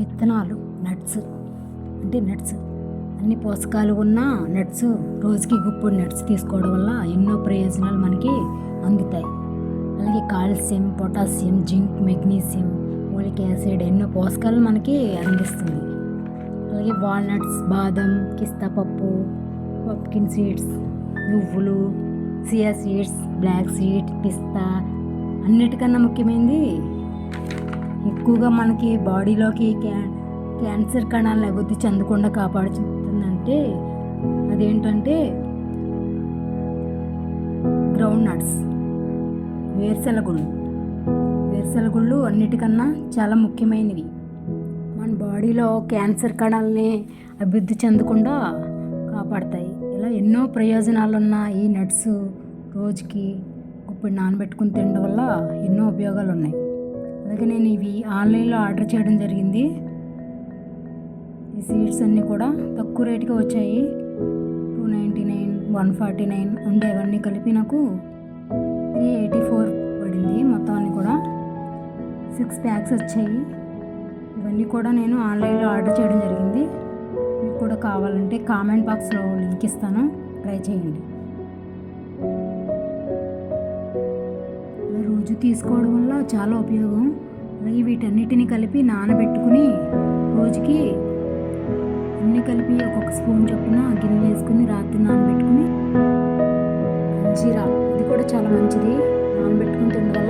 విత్తనాలు నట్స్ అంటే నట్స్ అన్ని పోషకాలు ఉన్న నట్స్ రోజుకి గుప్పుడు నట్స్ తీసుకోవడం వల్ల ఎన్నో ప్రయోజనాలు మనకి అందుతాయి. అలాగే calcium potassium zinc magnesium folic acid ఎన్నో పోషకాలు మనకి అందిస్తుంది. అలాగే వాల్నట్స్ బాదం కిస్తా పప్పు పప్కిన్ సీడ్స్ నువ్వులు సియా సీడ్స్ బ్లాక్ సీడ్ పిస్తా అన్నిటికన్నా ముఖ్యమైనది ఎక్కువగా మనకి బాడీలోకి క్యా క్యాన్సర్ కణాలను అభివృద్ధి చెందకుండా కాపాడుతుందంటే అదేంటంటే గ్రౌండ్ నట్స్ వేరుశెనగుళ్ళు వేరుశెనగుళ్ళు అన్నిటికన్నా చాలా ముఖ్యమైనవి. మన బాడీలో క్యాన్సర్ కణాలని అభివృద్ధి చెందకుండా కాపాడతాయి. ఇలా ఎన్నో ప్రయోజనాలు ఉన్న ఈ నట్స్ రోజుకి ఇప్పుడు నానబెట్టుకుని తినడం వల్ల ఎన్నో ఉపయోగాలు ఉన్నాయి అందుకే నేను ఇవి ఆన్లైన్లో ఆర్డర్ చేయడం జరిగింది. ఈ సీడ్స్ అన్నీ కూడా తక్కువ రేటుకి వచ్చాయి. Two ninety nine one forty nine ఉండేవన్నీ కలిపి నాకు త్రీ ఎయిటీ ఫోర్ పడింది. మొత్తం అన్నీ కూడా సిక్స్ ప్యాక్స్ వచ్చాయి. ఇవన్నీ కూడా నేను ఆన్లైన్లో ఆర్డర్ చేయడం జరిగింది. మీకు కూడా కావాలంటే కామెంట్ బాక్స్లో లింక్ ఇస్తాను. ట్రై చేయండి. గుజ్జు తీసుకోవడం వల్ల చాలా ఉపయోగం. అలాగే వీటన్నిటిని కలిపి నానబెట్టుకుని రోజుకి అన్నీ కలిపి ఒక్కొక్క స్పూన్ చొప్పున గిన్నె వేసుకుని రాత్రి నానబెట్టుకుని జీరా ఇది కూడా చాలా మంచిది. నానబెట్టుకుని తినడం వల్ల